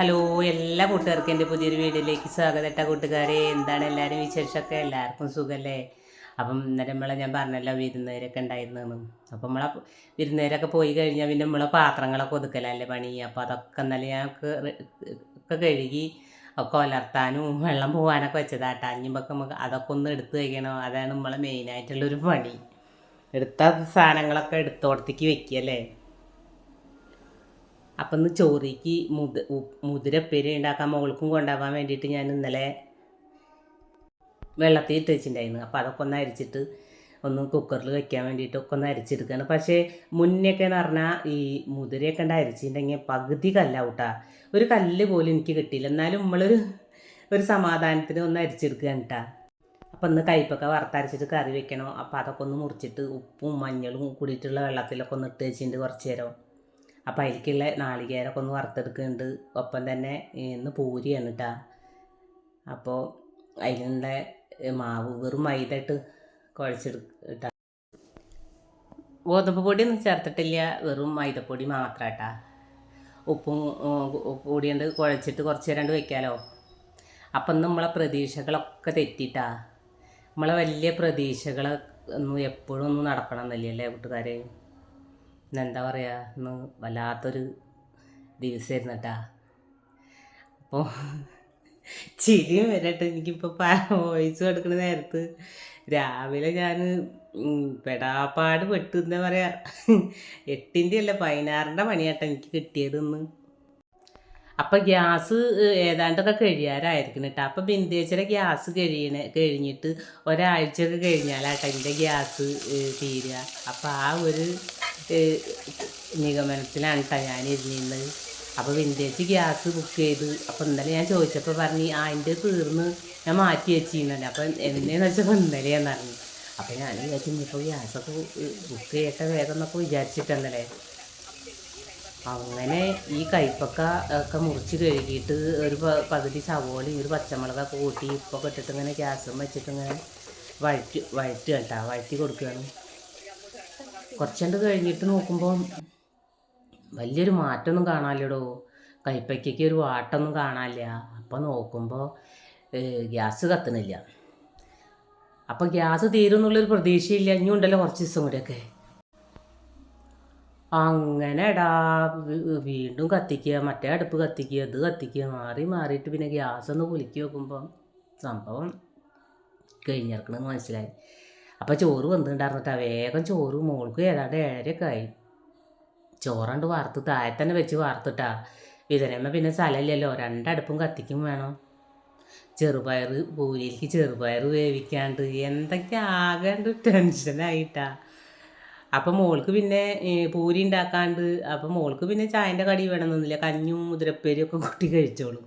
Hello എല്ലാ കൂട്ടുകാർക്കും എന്റെ പുതിയൊരു വീഡിയോയിലേക്ക് സ്വാഗതം ഇട്ട കൂട്ടുകാരെ. എന്താണ് എല്ലാവരും വിശേഷമൊക്കെ? എല്ലാവർക്കും സുഖമല്ലേ അപ്പം ഇന്നലെ നമ്മളെ ഞാൻ പറഞ്ഞല്ലോ വിരുന്നുകാരൊക്കെ ഉണ്ടായിരുന്നു അപ്പം നമ്മളെ വിരുന്നുകാരൊക്കെ പോയി കഴിഞ്ഞാൽ പിന്നെ നമ്മളെ പാത്രങ്ങളൊക്കെ ഒതുക്കലല്ലേ പണി. അപ്പോൾ അതൊക്കെ ഇന്നലെ ഞാൻ ഒക്കെ കഴുകി ഒക്കെ ഉലർത്താനും വെള്ളം പോകാനൊക്കെ വെച്ചതാട്ടാ. അഞ്ഞുമ്പൊക്കെ നമുക്ക് അതൊക്കെ ഒന്ന് എടുത്ത് വയ്ക്കണം. അതാണ് നമ്മളെ മെയിനായിട്ടുള്ളൊരു പണി. എടുത്ത സാധനങ്ങളൊക്കെ എടുത്തോടത്തേക്ക് വെക്കുകയല്ലേ അപ്പം ഇന്ന് ചോറിക്ക് മുത് മുതിരപ്പേരി ഉണ്ടാക്കാൻ മോൾക്കും കൊണ്ടുപോകാൻ വേണ്ടിയിട്ട് ഞാൻ ഇന്നലെ വെള്ളത്തിൽ ഇട്ട് വെച്ചിട്ടുണ്ടായിരുന്നു അപ്പോൾ അതൊക്കെ ഒന്ന് അരിച്ചിട്ട് ഒന്ന് കുക്കറിൽ വെക്കാൻ വേണ്ടിയിട്ട് ഒക്കെ ഒന്ന് അരിച്ചെടുക്കുകയാണ് പക്ഷേ മുന്നേക്കെ എന്ന് പറഞ്ഞാൽ ഈ മുതിരയൊക്കെ ഉണ്ട് അരിച്ചിട്ടുണ്ടെങ്കിൽ പകുതി കല്ലാവൂട്ടാ. ഒരു കല്ല് പോലും എനിക്ക് കിട്ടിയില്ല. എന്നാലും നമ്മളൊരു ഒരു സമാധാനത്തിന് ഒന്ന് അരിച്ചെടുക്കുകയാണ് കേട്ടാ അപ്പം ഇന്ന് കയ്പ്പൊക്കെ വറുത്തരച്ചിട്ട് കറി വെക്കണം. അപ്പോൾ അതൊക്കെ ഒന്ന് മുറിച്ചിട്ട് ഉപ്പും മഞ്ഞളും കൂടിയിട്ടുള്ള വെള്ളത്തിലൊക്കെ ഒന്ന് ഇട്ട് വെച്ചിട്ടുണ്ട് കുറച്ച് നേരം. അപ്പോൾ അതിലേക്കുള്ള നാളികേരമൊക്കെ ഒന്ന് വറുത്തെടുക്കുന്നുണ്ട് ഒപ്പം തന്നെ ഇന്ന് പൂരിയാണ് കേട്ടോ അപ്പോൾ അതിനുള്ള മാവ് വെറും മൈദ ഇട്ട് കുഴച്ചെടുക്ക ഗോതമ്പ് പൊടിയൊന്നും ചേർത്തിട്ടില്ല. വെറും മൈദപ്പൊടി മാത്രം കേട്ടാ ഉപ്പും കൂടിയുണ്ട് കുഴച്ചിട്ട് കുറച്ച് നേരം വെക്കാലോ. അപ്പം നമ്മളെ പ്രതീക്ഷകളൊക്കെ തെറ്റിട്ടാ നമ്മളെ വലിയ പ്രതീക്ഷകളൊന്നും എപ്പോഴും ഒന്നും നടക്കണം എന്നല്ലേ കൂട്ടുകാരെ? എന്താ പറയുക ഇന്ന് വല്ലാത്തൊരു ദിവസമായിരുന്നു കേട്ടാ അപ്പോൾ ചിരിയും വരട്ടെ. എനിക്കിപ്പോൾ വോയിസ് കൊടുക്കുന്ന നേരത്ത് രാവിലെ ഞാൻ പെടാപ്പാട് പെട്ട്. എന്താ പറയുക എട്ടിന്റെ അല്ല പതിനാറിന്റെ പണിയാട്ടോ എനിക്ക് കിട്ടിയതെന്ന് അപ്പം ഗ്യാസ് ഏതാണ്ടൊക്കെ കഴിയാറായിരിക്കണം കേട്ടോ അപ്പം ബിന്ദേച്ചിയുടെ ഗ്യാസ് കഴിയണ കഴിഞ്ഞിട്ട് ഒരാഴ്ചയൊക്കെ കഴിഞ്ഞാലാട്ടോ എന്റെ ഗ്യാസ് തീരുക അപ്പം ആ ഒരു നിഗമനത്തിലാണ് ഇരുന്നിരുന്നത്. അപ്പോൾ വിന്റേജ് ഗ്യാസ് ബുക്ക് ചെയ്ത്. അപ്പോൾ ഇന്നലെ ഞാൻ ചോദിച്ചപ്പോൾ പറഞ്ഞു ആ എന്റെ തീർന്ന് ഞാൻ മാറ്റി വെച്ചിരുന്നല്ലേ. അപ്പോൾ എന്നെന്ന് വെച്ചപ്പോൾ ഇന്നലെയാന്ന് പറഞ്ഞു. അപ്പോൾ ഞാൻ വിചാരിച്ചു ഇനിയിപ്പോൾ ഗ്യാസൊക്കെ ബുക്ക് ചെയ്യട്ടെ വേഗം എന്നൊക്കെ വിചാരിച്ചിട്ടുണ്ടല്ലേ അങ്ങനെ ഈ കൈപ്പക്ക ഒക്കെ മുറിച്ച് കഴുകിയിട്ട് ഒരു പകുതി സവോളയും ഒരു പച്ചമുളകൊക്കെ കൂട്ടി ഉപ്പൊക്കെ ഇട്ടിട്ട് ഇങ്ങനെ ഗ്യാസും വെച്ചിട്ട് ഇങ്ങനെ വഴറ്റി വഴറ്റി കേട്ടോ വഴറ്റി കൊടുക്കുകയാണ്. കുറച്ചുകൊണ്ട് കഴിഞ്ഞിട്ട് നോക്കുമ്പോൾ വലിയൊരു മാറ്റമൊന്നും കാണാനില്ലടോ. കൈപ്പയ്ക്കൊക്കെ ഒരു വാട്ടൊന്നും കാണാനില്ല. അപ്പോൾ നോക്കുമ്പോൾ ഗ്യാസ് കത്തണില്ല. അപ്പോൾ ഗ്യാസ് തീരുമെന്നുള്ളൊരു പ്രതീക്ഷയില്ല. ഇനി ഉണ്ടല്ലോ കുറച്ച് ദിവസം കൂടെയൊക്കെ. അങ്ങനെ എടാ വീ- വീണ്ടും കത്തിക്കുക മറ്റേ അടുപ്പ് കത്തിക്കുക ഇത് കത്തിക്കുക മാറി മാറിയിട്ട് പിന്നെ ഗ്യാസ് ഒന്ന് കുലുക്കി വെക്കുമ്പം സംഭവം കഴിഞ്ഞിറക്കണമെന്ന് മനസ്സിലായി. അപ്പോൾ ചോറ് വന്നിട്ടുണ്ടായിരുന്നിട്ട് വേഗം ചോറ് മോൾക്ക് ഏതാണ്ട് ഏഴരയൊക്കെ ആയി. ചോറണ്ട് വാർത്ത് താഴെ തന്നെ വെച്ച് വാർത്തിട്ടാ വിതരമ്മ പിന്നെ സ്ഥലമില്ലല്ലോ രണ്ടടുപ്പും കത്തിക്കും വേണം. ചെറുപയർ പൂരിയിലേക്ക് ചെറുപയർ വേവിക്കാണ്ട് എന്തൊക്കെ ആകാണ്ട് ടെൻഷനായിട്ടാ അപ്പം മോൾക്ക് പിന്നെ പൂരി ഉണ്ടാക്കാണ്ട് അപ്പം മോൾക്ക് പിന്നെ ചായന്റെ കടി വേണമെന്നൊന്നുമില്ല കഞ്ഞും മുതിരപ്പേരും ഒക്കെ കൂട്ടി കഴിച്ചോളും.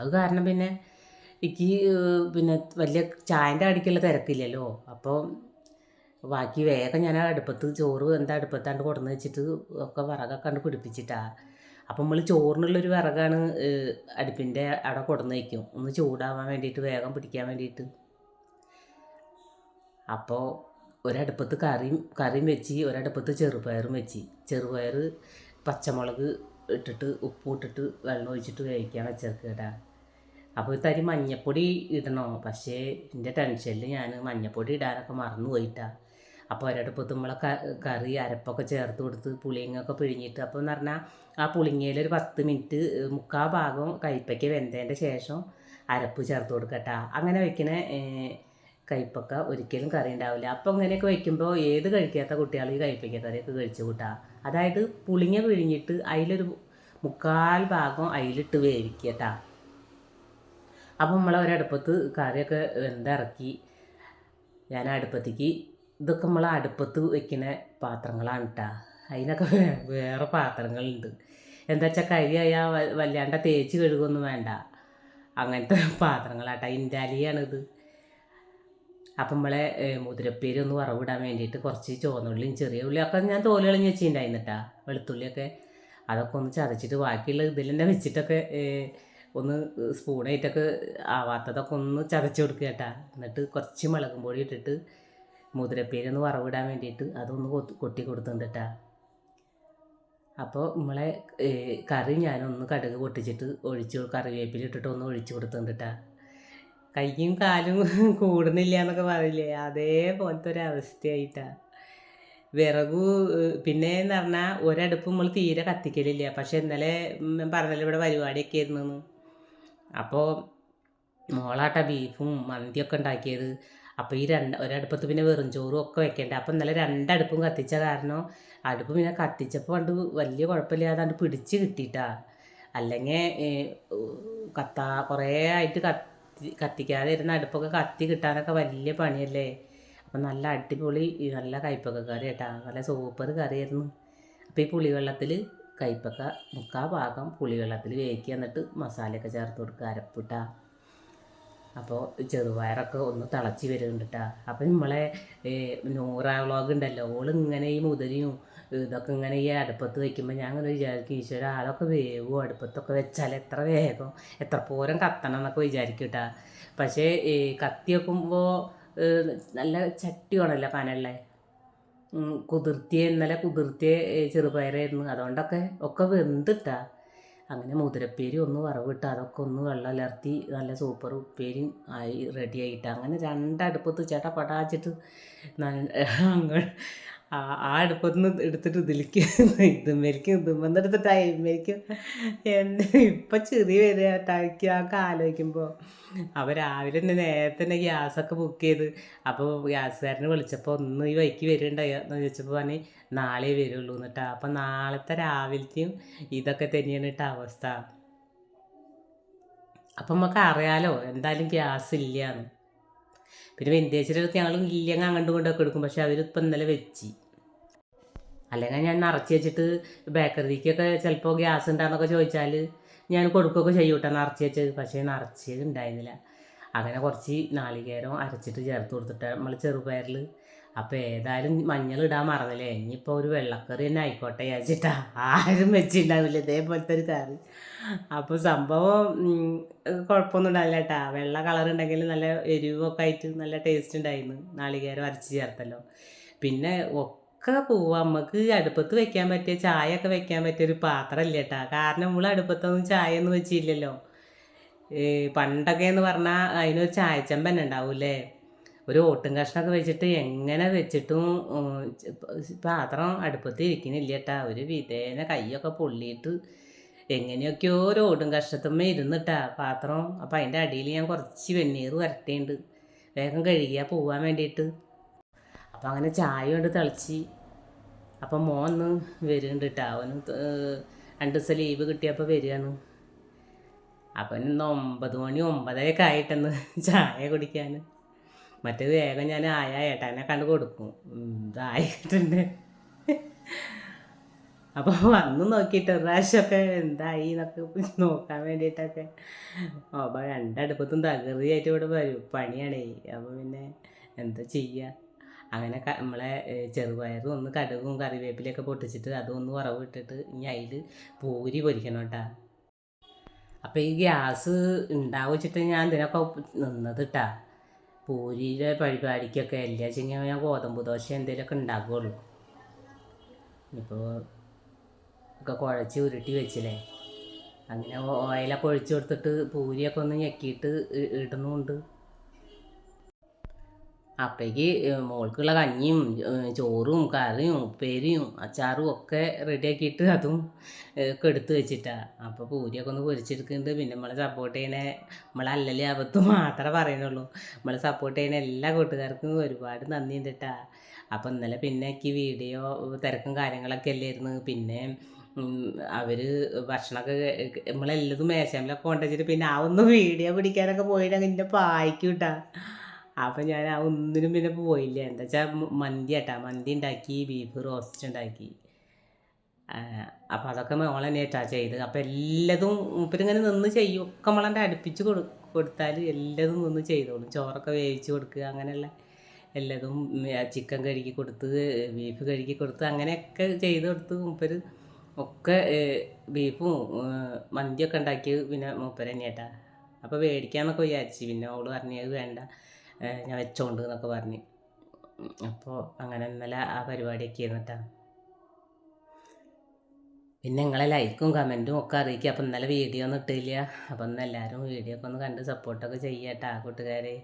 അത് കാരണം പിന്നെ എനിക്ക് പിന്നെ വലിയ ചായന്റെ അടിക്കുള്ള തിരക്കില്ലല്ലോ. അപ്പോൾ ബാക്കി വേഗം ഞാൻ അടുപ്പത്ത് ചോറ് എന്താ അടുപ്പത്താണ്ട് കൊടുന്ന് വെച്ചിട്ട് ഒക്കെ വിറകൊക്കെ കണ്ട് പിടിപ്പിച്ചിട്ടാ. അപ്പം നമ്മൾ ചോറിനുള്ളൊരു വിറകാണ് അടുപ്പിന്റെ അവിടെ കൊടുന്ന് വയ്ക്കും ഒന്ന് ചൂടാവാൻ വേണ്ടിയിട്ട് വേഗം പിടിക്കാൻ വേണ്ടിയിട്ട്. അപ്പോൾ ഒരടുപ്പത്ത് കറിയും കറിയും വെച്ച് ഒരടുപ്പത്ത് ചെറുപയറും വെച്ച്. ചെറുപയർ പച്ചമുളക് ഇട്ടിട്ട് ഉപ്പ് ഇട്ടിട്ട് വെള്ളം ഒഴിച്ചിട്ട് വേവിക്കാൻ വെച്ചേക്ക് കേട്ടാ അപ്പോൾ തരി മഞ്ഞപ്പൊടി ഇടണോ? പക്ഷേ എന്റെ ടെൻഷനിൽ ഞാൻ മഞ്ഞപ്പൊടി ഇടാനൊക്കെ മറന്നു പോയിട്ടാ. അപ്പോൾ ഒരടുപ്പത്ത് നമ്മളെ കറി അരപ്പൊക്കെ ചേർത്ത് കൊടുത്ത് പുളിങ്ങൊക്കെ പിഴിഞ്ഞിട്ട് അപ്പോൾ എന്ന് പറഞ്ഞാൽ ആ പുളിങ്ങയിൽ ഒരു പത്ത് മിനിറ്റ് മുക്കാൽ ഭാഗം കയ്പ്പയ്ക്ക് വെന്തതിന്റെ ശേഷം അരപ്പ് ചേർത്ത് കൊടുക്കട്ട. അങ്ങനെ വെക്കണ കയ്പ്പൊക്കെ ഒരിക്കലും കറി ഉണ്ടാവില്ല അപ്പോൾ അങ്ങനെയൊക്കെ വെക്കുമ്പോൾ ഏത് കഴിക്കാത്ത കുട്ടികൾ ഈ കയ്പ്പയ്ക്ക കറിയൊക്കെ കഴിച്ചു കൂട്ടുക അതായത് പുളിങ്ങ പിഴിഞ്ഞിട്ട് അതിലൊരു മുക്കാൽ ഭാഗം അതിലിട്ട് വേവിക്കട്ടാ. അപ്പം നമ്മൾ ഒരടുപ്പത്ത് കറിയൊക്കെ വെന്തിറക്കി ഞാൻ അടുപ്പത്തേക്ക് ഇതൊക്കെ നമ്മൾ അടുപ്പത്ത് വെക്കുന്ന പാത്രങ്ങളാണ് കേട്ടോ അതിനൊക്കെ വേറെ പാത്രങ്ങളുണ്ട്. എന്താ വെച്ചാൽ കരിയായ വല്ലാണ്ട തേച്ച് കഴുകൊന്നും വേണ്ട. അങ്ങനത്തെ പാത്രങ്ങളാട്ടോ. ഇൻഡാലിയാണിത്. അപ്പം നമ്മളെ മുതിരപ്പേര് ഒന്ന് വറവിടാൻ വേണ്ടിയിട്ട് കുറച്ച് ചുവന്നുള്ളിയും ചെറിയ ഉള്ളിയൊക്കെ ഞാൻ തോൽ കളഞ്ഞ് വെച്ചിട്ടുണ്ടായിരുന്നിട്ടാ വെളുത്തുള്ളിയൊക്കെ അതൊക്കെ ഒന്ന് ചതച്ചിട്ട് ബാക്കിയുള്ള ഇതിൽ തന്നെ വെച്ചിട്ടൊക്കെ ഒന്ന് സ്പൂണായിട്ടൊക്കെ ആവാത്തതൊക്കെ ഒന്ന് ചതച്ച് കൊടുക്കുക കേട്ടാ. എന്നിട്ട് കുറച്ച് മുളകും പൊടി ഇട്ടിട്ട് മുതിരപ്പേര് ഒന്ന് വറവിടാൻ വേണ്ടിയിട്ട് അതൊന്ന് കൊട്ടി കൊടുത്തിട്ടുണ്ട് കേട്ടാ. അപ്പോൾ നമ്മളെ കറി ഞാനൊന്ന് കടുക് പൊട്ടിച്ചിട്ട് ഒഴിച്ച് കറിവേപ്പില ഇട്ടിട്ട് ഒന്ന് ഒഴിച്ചു കൊടുത്തിട്ടാ കൈയും കാലും കൂടുന്നില്ല എന്നൊക്കെ പറയില്ലേ? അതേപോലത്തെ ഒരു അവസ്ഥയായിട്ടാ. വിറകു പിന്നെ എന്ന് പറഞ്ഞാൽ ഒരടുപ്പ് നമ്മൾ തീരെ കത്തിക്കലില്ല. പക്ഷെ ഇന്നലെ പറഞ്ഞല്ലോ ഇവിടെ പരിപാടിയൊക്കെ ആയിരുന്നു അപ്പോൾ മോളാട്ട ബീഫും മന്തിയൊക്കെ ഉണ്ടാക്കിയത്. അപ്പോൾ ഈ രണ്ട് ഒരടുപ്പത്ത് പിന്നെ വെറും ചോറും ഒക്കെ വെക്കേണ്ടത് അപ്പോൾ ഇന്നലെ രണ്ടടുപ്പും കത്തിച്ച കാരണം അടുപ്പ് പിന്നെ കത്തിച്ചപ്പോൾ കണ്ട് വലിയ കുഴപ്പമില്ലാതെ പിടിച്ച് കിട്ടിയിട്ടാ. അല്ലെങ്കിൽ കത്താ കുറേ ആയിട്ട് കത്തി കത്തിക്കാതെ ഇരുന്ന അടുപ്പൊക്കെ കത്തി കിട്ടാനൊക്കെ വലിയ പണിയല്ലേ. അപ്പം നല്ല അടിപൊളി നല്ല കയ്പ്പൊക്കെ കറി കേട്ടാ നല്ല സൂപ്പർ കറിയായിരുന്നു. അപ്പോൾ ഈ പുളിവെള്ളത്തിൽ കയ്പക്ക മുക്കാ ഭാഗം പുളിവെള്ളത്തിൽ വേവിക്കുക. എന്നിട്ട് മസാലയൊക്കെ ചേർത്ത് കൊടുക്കുക അരപ്പിട്ട. അപ്പോൾ ചെറുപയറൊക്കെ ഒന്ന് തിളച്ച് വരുന്നുണ്ട് അപ്പം നമ്മളെ നൂറ വ്ളോഗ് ഉണ്ടല്ലോ. ഓളിങ്ങനെ ഈ മുതിരിയും ഇതൊക്കെ ഇങ്ങനെ ഈ അടുപ്പത്ത് വെക്കുമ്പോൾ ഞാൻ അങ്ങനെ വിചാരിക്കും ഈശ്വര ആളൊക്കെ വേവും? അടുപ്പത്തൊക്കെ വെച്ചാൽ എത്ര വേഗം എത്ര പോരം കത്തണം എന്നൊക്കെ വിചാരിക്കും കേട്ടാ പക്ഷേ കത്തി വെക്കുമ്പോൾ നല്ല ചട്ടി വേണമല്ലോ കനല്ലേ കുതിർത്തിയ ഇന്നലെ കുതിർത്തിയ ചെറുപയറായിരുന്നു. അതുകൊണ്ടൊക്കെ ഒക്കെ വെന്തിട്ടാ. അങ്ങനെ മുതിരപ്പേരി ഒന്ന് വറവിട്ട് അതൊക്കെ ഒന്ന് വെള്ളം അലർത്തി നല്ല സൂപ്പർ ഉപ്പേരിയും ആയി റെഡി ആയിട്ട്. അങ്ങനെ രണ്ടടുപ്പത്ത് ചേട്ടാ പടാച്ചിട്ട് അങ്ങ് ആ അടുപ്പത്ത് എടുത്തിട്ട് ഇതിലേക്ക് ഇതുമ്മേരിക്കും ഇത് എടുത്തിട്ട് അയിമ്മേരിക്കും എന്റെ ഇപ്പം ചെറിയ വരിക കേട്ടാക്കി ആ ആലോചിക്കുമ്പോൾ അപ്പോൾ രാവിലെ തന്നെ നേരത്തെ തന്നെ ഗ്യാസൊക്കെ ബുക്ക് ചെയ്ത് അപ്പോൾ ഗ്യാസുകാരനെ വിളിച്ചപ്പോൾ ഒന്ന് ഈ വൈക്ക് വരുന്നുണ്ടായി എന്ന് ചോദിച്ചപ്പോൾ പറഞ്ഞ് നാളെ വരുള്ളൂ എന്നിട്ടാ. അപ്പം നാളത്തെ രാവിലത്തെയും ഇതൊക്കെ തന്നെയാണ് കേട്ടോ അവസ്ഥ. അപ്പം നമുക്ക് അറിയാലോ എന്തായാലും ഗ്യാസ് ഇല്ലയെന്ന് പിന്നെ അടുത്ത് ഞങ്ങൾ ഇല്ലെങ്കിൽ അങ്ങോട്ടും കൊണ്ടൊക്കെ എടുക്കും. പക്ഷെ അവരിപ്പം ഇന്നലെ വെച്ച്. അല്ലെങ്കിൽ ഞാൻ നിറച്ച് വെച്ചിട്ട് ബേക്കറിക്കൊക്കെ ചിലപ്പോൾ ഗ്യാസ് ഉണ്ടാകുന്നൊക്കെ ചോദിച്ചാൽ ഞാൻ കൊടുക്കുകയൊക്കെ ചെയ്യും കേട്ടോ നിറച്ച് വെച്ചത് പക്ഷേ നിറച്ചത് ഉണ്ടായിരുന്നില്ല അങ്ങനെ കുറച്ച് നാളികേരം അരച്ചിട്ട് ചേർത്ത് കൊടുത്തിട്ട് നമ്മൾ ചെറുപയറിൽ അപ്പോൾ ഏതായാലും മഞ്ഞൾ ഇടാൻ മറന്നില്ലേ? ഇനിയിപ്പോൾ ഒരു വെള്ളക്കറി തന്നെ ആയിക്കോട്ടെ വിചാരിച്ചിട്ടാ. ആരും വെച്ചിട്ടുണ്ടാവില്ല ഇതേപോലത്തെ ഒരു കറി. അപ്പോൾ സംഭവം കുഴപ്പമൊന്നും ഉണ്ടാവില്ല കേട്ടാ. വെള്ള കളർ ഉണ്ടെങ്കിൽ നല്ല എരിവൊക്കെ ആയിട്ട് നല്ല ടേസ്റ്റ് ഉണ്ടായിരുന്നു. നാളികേരം അരച്ച് ചേർത്തല്ലോ. പിന്നെ ഒക്കെ പോവാ. നമുക്ക് അടുപ്പത്ത് വെക്കാൻ പറ്റിയ ചായ ഒക്കെ വെക്കാൻ പറ്റിയ ഒരു പാത്രമല്ല കേട്ടാ. കാരണം നമ്മൾ അടുപ്പത്തൊന്നും ചായ ഒന്നും വെച്ചില്ലല്ലോ പണ്ടൊക്കെ എന്ന് പറഞ്ഞാൽ അതിനൊരു ചായച്ചമ്പൻ ഉണ്ടാവൂലേ ഒരു ഓട്ടും കഷ്ണമൊക്കെ വെച്ചിട്ട് എങ്ങനെ വെച്ചിട്ടും പാത്രം അടുപ്പത്ത് ഇരിക്കുന്നില്ല കേട്ടാ ഒരു വിധേന കൈയൊക്കെ പൊള്ളിയിട്ട് എങ്ങനെയൊക്കെയോ ഒരു ഓടും കഷ്ണത്തുമ്മ ഇരുന്നിട്ടാ പാത്രം. അപ്പം അതിന്റെ അടിയിൽ ഞാൻ കുറച്ച് വെണ്ണീർ വരട്ടേണ്ട്. വേഗം കഴുകിയാൽ പോവാൻ വേണ്ടിയിട്ട് അപ്പം അങ്ങനെ ചായ കൊണ്ട് തിളച്ച്. അപ്പം മോന്ന് വരുന്നുണ്ട് കേട്ടോ അവന് രണ്ട് ദിവസം ലീവ് കിട്ടിയപ്പോൾ വരികയാണ് അപ്പം ഇന്ന് ഒമ്പത് മണി ഒമ്പതരയൊക്കെ ആയിട്ടെന്ന് ചായ കുടിക്കാൻ മറ്റേത് വേഗം ഞാൻ ആയ ഏട്ടനെ കണ്ട് കൊടുക്കും. ഇതായിട്ടുണ്ട്. അപ്പോൾ വന്ന് നോക്കിയിട്ട് പ്രാവശ്യമൊക്കെ എന്തായി എന്നൊക്കെ നോക്കാൻ വേണ്ടിയിട്ടൊക്കെ. അപ്പോൾ രണ്ടടുപ്പത്തും തകൃതിയായിട്ട് ഇവിടെ വരും. പണിയാണേ. അപ്പോൾ പിന്നെ എന്താ ചെയ്യുക അങ്ങനെ നമ്മളെ ചെറുപയറും ഒന്ന് കടുകും കറിവേപ്പിലൊക്കെ പൊട്ടിച്ചിട്ട് അതൊന്ന് കുറവ് ഇട്ടിട്ട് ഇനി അതിൽ പൂരി പൊരിക്കണം കേട്ടാ. അപ്പോൾ ഈ ഗ്യാസ് ഉണ്ടാവും വെച്ചിട്ട് ഞാൻ ഇതിനൊക്കെ നിന്നത് കേട്ടാ പൂരിയുടെ പരിപാടിക്കൊക്കെ എല്ലാ വെച്ചെങ്കിൽ ഞാൻ ഗോതമ്പ് ദോശ എന്തെങ്കിലുമൊക്കെ ഉണ്ടാക്കുകയുള്ളൂ ഇപ്പോൾ ഒക്കെ കുഴച്ച് ഉരുട്ടി വെച്ചില്ലേ? അങ്ങനെ ഓയിലൊക്കെ ഒഴിച്ചു കൊടുത്തിട്ട് പൂരിയൊക്കെ ഒന്ന് ഞെക്കിയിട്ട് ഇടുന്നുണ്ട്. അപ്പേക്ക് മോൾക്കുള്ള കഞ്ഞിയും ചോറും കറിയും ഉപ്പേരിയും അച്ചാറും ഒക്കെ റെഡിയാക്കിയിട്ട് അതും ഒക്കെ എടുത്ത് വെച്ചിട്ടാണ് അപ്പോൾ പൂരിയൊക്കെ ഒന്ന് പൊരിച്ചെടുക്കുന്നുണ്ട്. പിന്നെ നമ്മളെ സപ്പോർട്ട് ചെയ്യണ നമ്മളെ അല്ലല്ലേ ആപത്ത് മാത്രമേ പറയുന്നുള്ളൂ. നമ്മളെ സപ്പോർട്ട് ചെയ്യണ എല്ലാ കൂട്ടുകാർക്കും ഒരുപാട് നന്ദിയുണ്ട് കേട്ടാ അപ്പോൾ ഇന്നലെ പിന്നെ എനിക്ക് വീഡിയോ തിരക്കും കാര്യങ്ങളൊക്കെ അല്ലായിരുന്നു. പിന്നെ അവർ ഭക്ഷണമൊക്കെ നമ്മളെല്ലതും മേശാമലൊക്കെ കൊണ്ടുവച്ചിട്ട് പിന്നെ ആ ഒന്ന് വീഡിയോ പിടിക്കാനൊക്കെ പോയിട്ട് എന്റെ പായ്ക്കും കേട്ടാ അപ്പം ഞാൻ ആ ഒന്നിനും പിന്നെ പോയില്ല. എന്താ വെച്ചാൽ മന്തി ആട്ടാ. മന്തി ഉണ്ടാക്കി ബീഫ് റോസ്റ്റ് ഉണ്ടാക്കി. അപ്പം അതൊക്കെ മോളെ നേട്ടാ ചെയ്ത്. അപ്പം എല്ലാതും മൂപ്പരിങ്ങനെ നിന്ന് ചെയ്യും. ഒക്കെ മോളെന്റെ അടുപ്പിച്ച് കൊടു കൊടുത്താൽ എല്ലാതും നിന്ന് ചെയ്തോളും. ചോറൊക്കെ വേവിച്ച് കൊടുക്കുക അങ്ങനെയുള്ള എല്ലാതും ചിക്കൻ കഴുകി കൊടുത്ത് ബീഫ് കഴുകി കൊടുത്ത് അങ്ങനെയൊക്കെ ചെയ്ത് കൊടുത്ത് മൂപ്പര് ഒക്കെ ബീഫും മന്തിയൊക്കെ ഉണ്ടാക്കി പിന്നെ മൂപ്പര് തന്നെയാട്ടാ. അപ്പോൾ മേടിക്കാമെന്നൊക്കെ വിചാരിച്ചു. പിന്നെ അവൾ പറഞ്ഞത് വേണ്ട. ഞാൻ വെച്ചോണ്ട് എന്നൊക്കെ പറഞ്ഞ്. അപ്പോൾ അങ്ങനെ ഇന്നലെ ആ പരിപാടിയൊക്കെ ആയിരുന്നിട്ടാണ് പിന്നെ നിങ്ങളെ ലൈക്കും കമന്റും ഒക്കെ അറിയിക്കുക അപ്പം ഇന്നലെ വീഡിയോ ഒന്നും ഇട്ടില്ല. അപ്പം ഇന്ന് എല്ലാവരും വീഡിയോ ഒക്കെ ഒന്ന് കണ്ട് സപ്പോർട്ടൊക്കെ ചെയ്യട്ടാ കൂട്ടുകാരെ.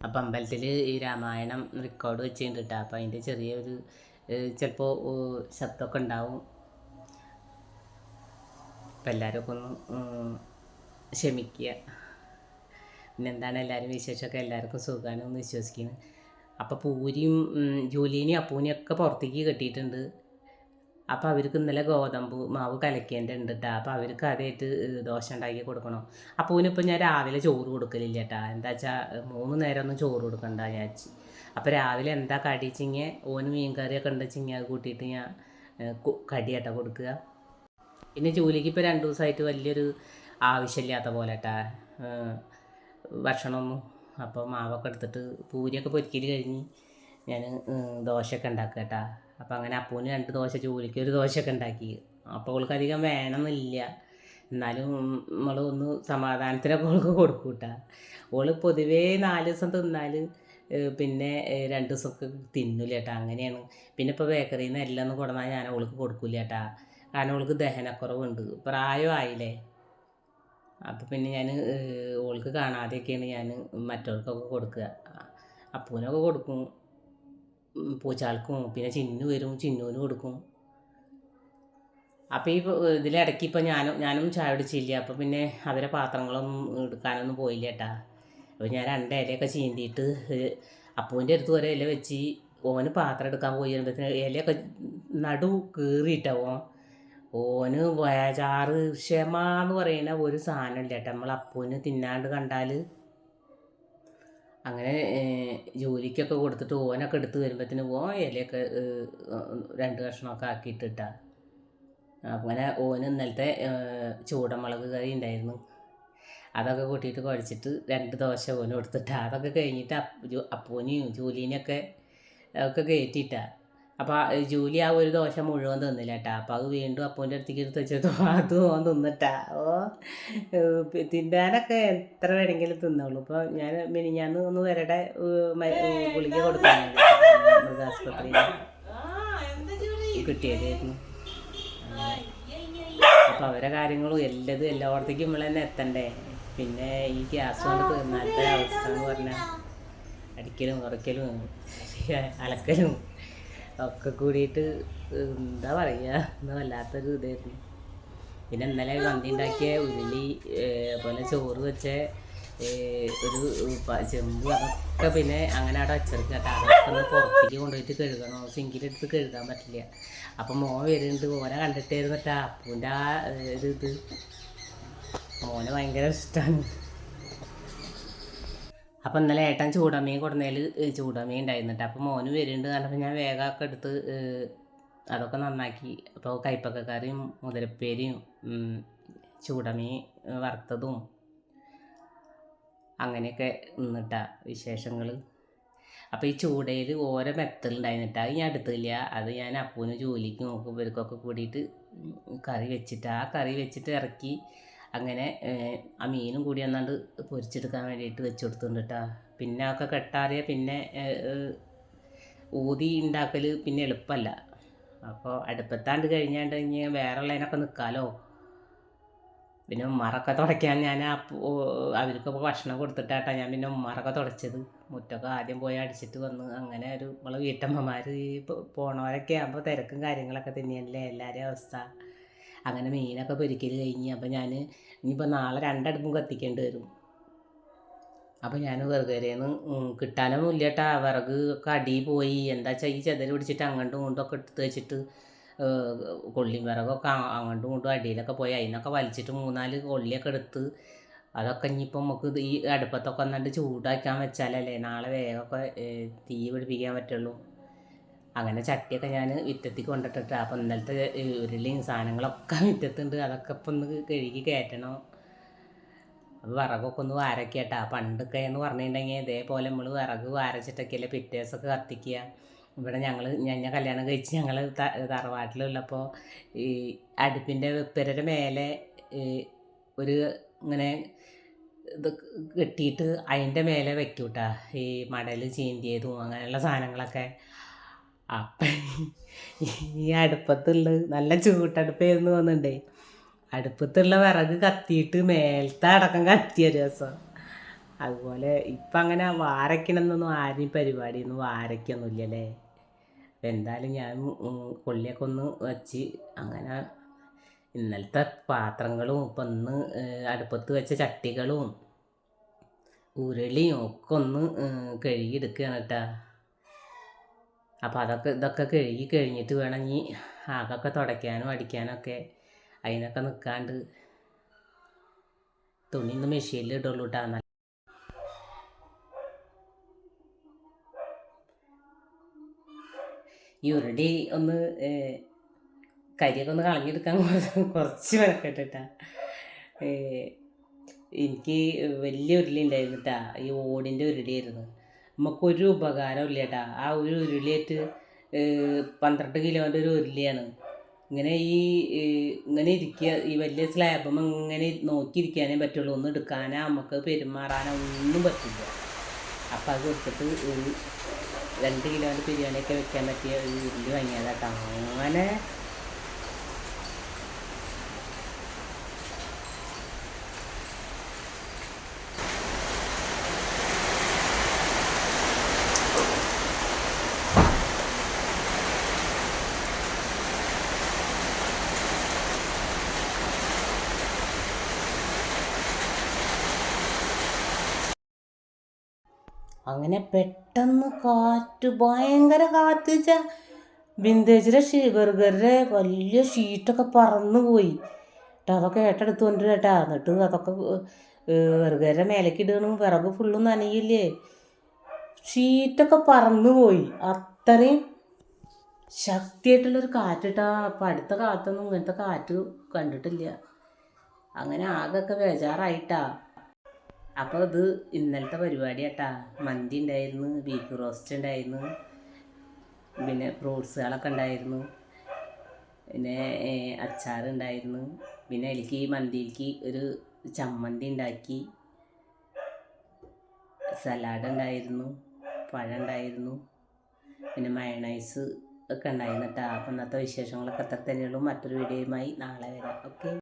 അപ്പം അമ്പലത്തിൽ ഈ രാമായണം റെക്കോർഡ് വെച്ചിട്ടുണ്ട്. കേട്ടോ അപ്പം അതിന്റെ ചെറിയൊരു ചിലപ്പോൾ ശബ്ദമൊക്കെ ഉണ്ടാവും. അപ്പം എല്ലാവരും ഒക്കെ ഒന്ന് ക്ഷമിക്കുക. പിന്നെ എന്താണ് എല്ലാവരും വിശേഷമൊക്കെ? എല്ലാവർക്കും സുഖമാണെന്ന് വിശ്വസിക്കുന്നു. അപ്പോൾ പൂരിയും ജോലിനെയും അപ്പൂനെയും ഒക്കെ പുറത്തേക്ക് കെട്ടിയിട്ടുണ്ട്. അപ്പോൾ അവർക്ക് ഇന്നലെ ഗോതമ്പ് മാവ് കലക്കേണ്ട ഉണ്ട് കേട്ടോ അപ്പോൾ അവർക്ക് അതായിട്ട് ദോശ ഉണ്ടാക്കി കൊടുക്കണം. അപ്പൂനിപ്പോൾ ഞാൻ രാവിലെ ചോറ് കൊടുക്കലില്ല കേട്ടോ എന്താ വെച്ചാൽ മൂന്ന് നേരം ഒന്നും ചോറ് കൊടുക്കണ്ട ഞാൻ അപ്പോൾ രാവിലെ എന്താ കടിച്ചിങ്ങ ഓന് മീൻ കറിയൊക്കെ ഉണ്ടെച്ചിങ്ങ അത് കൂട്ടിയിട്ട് ഞാൻ കടിയാട്ടാ കൊടുക്കുക. പിന്നെ ജോലിക്ക് ഇപ്പോൾ രണ്ട് ദിവസമായിട്ട് വലിയൊരു ആവശ്യമില്ലാത്ത പോലെ കേട്ടാ ഭക്ഷണമൊന്നും അപ്പോൾ മാവൊക്കെ എടുത്തിട്ട് പൂരിയൊക്കെ പൊരിക്കൽ കഴിഞ്ഞ് ഞാൻ ദോശയൊക്കെ ഉണ്ടാക്കുക കേട്ടാ. അപ്പോൾ അങ്ങനെ അപ്പൂന് രണ്ട് ദോശ ജോലിക്ക് ഒരു ദോശയൊക്കെ ഉണ്ടാക്കി. അപ്പോൾ അവൾക്ക് അധികം വേണമെന്നില്ല. എന്നാലും നമ്മൾ ഒന്ന് സമാധാനത്തിനൊക്കെ അവൾക്ക് കൊടുക്കും കേട്ടാ. അവൾ പൊതുവേ നാല് ദിവസം തിന്നാൽ പിന്നെ രണ്ട് ദിവസമൊക്കെ തിന്നില്ല കേട്ടാ. അങ്ങനെയാണ്. പിന്നെ ഇപ്പോൾ ബേക്കറിയിൽ നിന്ന് എല്ലാം ഒന്ന് കൊടുന്നാൽ ഞാൻ അവൾക്ക് കൊടുക്കില്ല കേട്ടാ. കാരണം അവൾക്ക് ദഹനക്കുറവുണ്ട്. പ്രായമായില്ലേ. അപ്പോൾ പിന്നെ ഞാൻ ഓൾക്ക് കാണാതെയൊക്കെയാണ് ഞാൻ മറ്റവർക്കൊക്കെ കൊടുക്കുക. അപ്പൂനൊക്കെ കൊടുക്കും. പൂച്ചാൾക്കും പിന്നെ ചിന്നു വരും. ചിന്നുവിന് കൊടുക്കും. അപ്പോൾ ഈ ഇതിലിടയ്ക്ക് ഇപ്പോൾ ഞാനും ഞാനും ചായ കുടിച്ചില്ല. അപ്പോൾ പിന്നെ അവരെ പാത്രങ്ങളൊന്നും എടുക്കാനൊന്നും പോയില്ല കേട്ടാ അപ്പോൾ ഞാൻ രണ്ട് ഇലയൊക്കെ ചീന്തിയിട്ട് അപ്പൂന്റെ അടുത്ത് ഒരു ഇല വെച്ച് ഓന് പാത്രം എടുക്കാൻ പോയി വരുമ്പോഴത്തേന് ഇലയൊക്കെ നടു കീറിയിട്ടാവോ ഓന് വേചാറ് ക്ഷമ എന്ന് പറയുന്ന ഒരു സാധനമില്ല കേട്ടോ നമ്മൾ അപ്പൂന് തിന്നാണ്ട് കണ്ടാൽ അങ്ങനെ ജോലിക്കൊക്കെ കൊടുത്തിട്ട് ഓനൊക്കെ എടുത്ത് വരുമ്പോഴത്തേന് ഓൻ ഇലയൊക്കെ രണ്ട് കഷ്ണമൊക്കെ ആക്കിയിട്ടിട്ടാ. അങ്ങനെ ഓന് ഇന്നലത്തെ ചൂടമുളക് കറി ഉണ്ടായിരുന്നു. അതൊക്കെ കൂട്ടിയിട്ട് കുഴച്ചിട്ട് രണ്ട് ദോശ ഓന് കൊടുത്തിട്ട്. അതൊക്കെ കഴിഞ്ഞിട്ട് അപ്പൂനെയും ജൂലീനെയൊക്കെ ഒക്കെ കയറ്റിയിട്ടാ. അപ്പോൾ ജൂലി ആ ഒരു ദോശ മുഴുവൻ തിന്നില്ല കേട്ടാ അപ്പോൾ അത് വീണ്ടും അപ്പൂന്റെ അടുത്തേക്ക് എടുത്ത് വെച്ചത് അത് ഓൻ തിന്നിട്ടാ. ഓ തിന്നാനൊക്കെ എത്ര വേണമെങ്കിലും തിന്നോളൂ. ഇപ്പോൾ ഞാൻ മിനിഞ്ഞാന്ന് ഒന്ന് വരടെ ഗുളിക കൊടുക്കാനുണ്ട് മൃഗാസ്പത്രിയിൽ കിട്ടിയതായിരുന്നു. അപ്പോൾ അവരെ കാര്യങ്ങളും എല്ലതും എല്ലായിടത്തേക്കും നമ്മൾ തന്നെ എത്തണ്ടേ? പിന്നെ ഈ ഗ്യാസ് കൊണ്ട് തീർന്നാലത്തെ അവസ്ഥ എന്ന് പറഞ്ഞാൽ അടിക്കലും കുറയ്ക്കലും അലക്കലും. ഒക്കെ കൂടിയിട്ട് എന്താ പറയുക വല്ലാത്തൊരു ഇതായിരുന്നു. പിന്നെ ഇന്നലെ മന്തി ഉണ്ടാക്കിയ ഉരുളി ഏഹ്, പോലെ ചോറ് വെച്ച ഒരു ചെമ്പ് അതൊക്കെ പിന്നെ അങ്ങനെ അവിടെ വെച്ചെടുക്കുക കേട്ടോ. അതൊക്കെ ഒന്ന് പുറത്തേക്ക് കൊണ്ടുപോയിട്ട് കഴുകണം. സിങ്കിലെടുത്ത് കഴുകാൻ പറ്റില്ല. അപ്പം മോൻ വരുന്നുണ്ട്. മോനെ കണ്ടിട്ടായിരുന്നു കേട്ടോ അപ്പൂന്റെ ആ ഒരു ഇത്. മോനെ ഭയങ്കര ഇഷ്ടമാണ് അപ്പം ഇന്നലെ ഏട്ടൻ ചൂടമ്മയും കൊടുന്നതിൽ ചൂടമ്മയും ഉണ്ടായിരുന്നിട്ട്. അപ്പം മോന് വരുന്നുണ്ട് കണ്ടപ്പോൾ ഞാൻ വേഗമൊക്കെ എടുത്ത് അതൊക്കെ നന്നാക്കി. അപ്പോൾ കയ്പക്കക്കറിയും മുതലപ്പേരിയും ചൂടമ്മയും വറുത്തതും അങ്ങനെയൊക്കെ നിന്നിട്ടാ വിശേഷങ്ങൾ അപ്പോൾ ഈ ചൂടയിൽ ഓരോ മെത്തലുണ്ടായിരുന്നിട്ട് അത് ഞാൻ എടുത്തില്ല. അത് ഞാൻ അപ്പൂന് ജോലിക്ക് നോക്കും ഇവർക്കൊക്കെ കൂടിയിട്ട് കറി വെച്ചിട്ട് ആ കറി വെച്ചിട്ട് ഇറക്കി അങ്ങനെ ആ മീനും കൂടി എന്നാണ്ട് പൊരിച്ചെടുക്കാൻ വേണ്ടിയിട്ട് വെച്ച് കൊടുത്തിട്ടുണ്ട് കേട്ടോ പിന്നെ ഒക്കെ കെട്ടാറിയ പിന്നെ ഊതി ഉണ്ടാക്കൽ പിന്നെ എളുപ്പമല്ല അപ്പോൾ അടുപ്പത്താണ്ട് കഴിഞ്ഞാണ്ട് ഇനി വേറെ ഉള്ളതിനൊക്കെ നിൽക്കാമല്ലോ പിന്നെ ഉമ്മാറൊക്കെ തുടയ്ക്കാൻ ഞാൻ അവർക്ക് അവർക്കൊക്കെ ഭക്ഷണം കൊടുത്തിട്ടാട്ടാ ഞാൻ പിന്നെ ഉമ്മാറൊക്കെ തുടച്ചത്. മുറ്റൊക്കെ ആദ്യം പോയി അടിച്ചിട്ട് വന്ന് അങ്ങനെ ഒരു നമ്മളെ വീട്ടമ്മമാർ ഈ പോണവരൊക്കെ ആകുമ്പോൾ തിരക്കും കാര്യങ്ങളൊക്കെ തന്നെയല്ലേ എല്ലാവരെയും അവസ്ഥ. അങ്ങനെ മീനൊക്കെ പൊരിക്കൽ കഴിഞ്ഞ് അപ്പോൾ ഞാൻ ഇനിയിപ്പോൾ നാളെ രണ്ടടുപ്പും കത്തിക്കേണ്ടി വരും. അപ്പോൾ ഞാൻ വെറുകരേന്ന് കിട്ടാനൊന്നും ഇല്ല കേട്ടാ വിറക് ഒക്കെ അടി പോയി. എന്താ വെച്ചാൽ ഈ ചെതൽ പിടിച്ചിട്ട് അങ്ങോട്ടും ഇങ്ങോട്ടും ഒക്കെ എടുത്ത് വെച്ചിട്ട് കൊള്ളി വിറകൊക്കെ അങ്ങോട്ടും ഇങ്ങോട്ടും അടിയിലൊക്കെ പോയി. അതിനൊക്കെ വലിച്ചിട്ട് മൂന്നാൽ കൊള്ളിയൊക്കെ എടുത്ത് അതൊക്കെ ഇനിയിപ്പോൾ നമുക്ക് ഈ അടുപ്പത്തൊക്കെ ഒന്നാണ്ട് ചൂടാക്കാൻ വെച്ചാലല്ലേ നാളെ വേഗമൊക്കെ തീ പിടിപ്പിക്കാൻ പറ്റുള്ളൂ. അങ്ങനെ ചട്ടിയൊക്കെ ഞാൻ വിറ്റത്തി കൊണ്ടിട്ടിട്ട്. അപ്പം ഇന്നലത്തെ ഉരുളിയും സാധനങ്ങളൊക്കെ വിറ്റത്തുണ്ട്. അതൊക്കെ ഇപ്പം ഒന്ന് കഴുകി കയറ്റണം. അപ്പോൾ വിറകൊക്കെ ഒന്ന് വാരക്കേട്ടാ. പണ്ടൊക്കെ എന്ന് പറഞ്ഞിട്ടുണ്ടെങ്കിൽ ഇതേപോലെ നമ്മൾ വിറക് വാരച്ചിട്ടൊക്കെയല്ലേ പിറ്റേ ദിവസമൊക്കെ കത്തിക്കുക. ഇവിടെ ഞങ്ങൾ ഞാൻ കല്യാണം കഴിച്ച് ഞങ്ങൾ തറവാട്ടിലുള്ളപ്പോൾ ഈ അടുപ്പിന്റെ വെപ്പരയുടെ മേലെ ഒരു ഇങ്ങനെ ഇത് കെട്ടിയിട്ട് അതിന്റെ മേലെ വെക്കൂട്ടാ. ഈ മടൽ ചീന്തിയതും അങ്ങനെയുള്ള സാധനങ്ങളൊക്കെ. അപ്പം ഈ അടുപ്പത്തുള്ള നല്ല ചൂട്ടടുപ്പായിരുന്നു തോന്നുന്നുണ്ടേ. അടുപ്പത്തുള്ള വിറക് കത്തിയിട്ട് മേലത്തെ അടക്കം കത്തിയ രസം. അതുപോലെ ഇപ്പം അങ്ങനെ വാരയ്ക്കണമെന്നൊന്നും ആരും പരിപാടിയൊന്നും വാരയ്ക്കൊന്നുമില്ലല്ലേ അപ്പം എന്തായാലും ഞാൻ പുള്ളിയൊക്കെ ഒന്ന് വെച്ച് അങ്ങനെ ഇന്നലത്തെ പാത്രങ്ങളും ഇപ്പം ഇന്ന് അടുപ്പത്ത് വെച്ച ചട്ടികളും ഉരുളിയും ഒക്കെ ഒന്ന് കഴുകിയെടുക്കുകയാണ് കേട്ടാ അപ്പോൾ അതൊക്കെ ഇതൊക്കെ കഴുകി കഴിഞ്ഞിട്ട് വേണം ഇനി ആകൊക്കെ തുടയ്ക്കാനും അടിക്കാനൊക്കെ. അതിനൊക്കെ നിൽക്കാണ്ട് തുണി ഒന്ന് മെഷീനിൽ ഇടുള്ളൂ കേട്ടോ ഈ ഉരുടി ഒന്ന് കരിയൊക്കെ ഒന്ന് കളഞ്ഞെടുക്കാൻ കുറച്ച് കുറച്ച് മെനക്കെട്ടിട്ടാ എനിക്ക് വലിയ ഉരുളി ഉണ്ടായിരുന്നു കേട്ടാ ഈ ഓടിന്റെ ഉരുളിയായിരുന്നു. നമുക്കൊരു ഉപകാരം ഇല്ല കേട്ടാ ആ ഒരു ഉരുളിയായിട്ട് പന്ത്രണ്ട് കിലോന്റെ ഒരു ഉരുളിയാണ്. ഇങ്ങനെ ഈ ഇങ്ങനെ ഇരിക്കുക ഈ വലിയ സ്ലാബും ഇങ്ങനെ നോക്കിയിരിക്കാനേ പറ്റുള്ളൂ. ഒന്നും എടുക്കാനോ നമുക്ക് പെരുമാറാനോ ഒന്നും പറ്റില്ല. അപ്പം അത് കൊടുത്തിട്ട് ഒരു രണ്ട് കിലോന്റെ ബിരിയാണിയൊക്കെ വെക്കാൻ പറ്റിയ ഒരു ഉരുളി വാങ്ങിയതാട്ടോ അങ്ങനെ അങ്ങനെ പെട്ടെന്ന് കാറ്റ് ഭയങ്കര കാറ്റ് വെച്ചാൽ വിന്തേജിലെ ഷീ ബർഗറിന്റെ വലിയ ഷീറ്റൊക്കെ പറന്നു പോയി. കേട്ടോ അതൊക്കെ ഏറ്റെടുത്ത് കൊണ്ടുവരും കേട്ടാ എന്നിട്ട് അതൊക്കെ ബർഗറിന്റെ മേലേക്ക് ഇടണം വിറക് ഫുള്ളും നനയില്ലേ? ഷീറ്റൊക്കെ പറന്നു പോയി. അത്രയും ശക്തിയായിട്ടുള്ളൊരു കാറ്റിട്ടാ അപ്പം അടുത്ത കാലത്തൊന്നും ഇങ്ങനത്തെ കാറ്റ് കണ്ടിട്ടില്ല. അങ്ങനെ ആകെയൊക്കെ ബേജാറായിട്ടാ. അപ്പോൾ ഇത് ഇന്നലത്തെ പരിപാടി കേട്ടാ മന്തി ഉണ്ടായിരുന്നു ബീഫ് റോസ്റ്റ് ഉണ്ടായിരുന്നു പിന്നെ ഫ്രൂട്ട്സുകളൊക്കെ ഉണ്ടായിരുന്നു പിന്നെ അച്ചാർ ഉണ്ടായിരുന്നു പിന്നെ എനിക്ക് മന്തിക്ക് ഒരു ചമ്മന്തി ഉണ്ടാക്കി സലാഡ് ഉണ്ടായിരുന്നു പഴം ഉണ്ടായിരുന്നു പിന്നെ മയണൈസ് ഒക്കെ ഉണ്ടായിരുന്നു കേട്ടോ അപ്പം ഇന്നത്തെ വിശേഷങ്ങളൊക്കെ അത്ര തന്നെയുള്ളൂ. മറ്റൊരു വീഡിയോയുമായി നാളെ വരാം. ഓക്കെ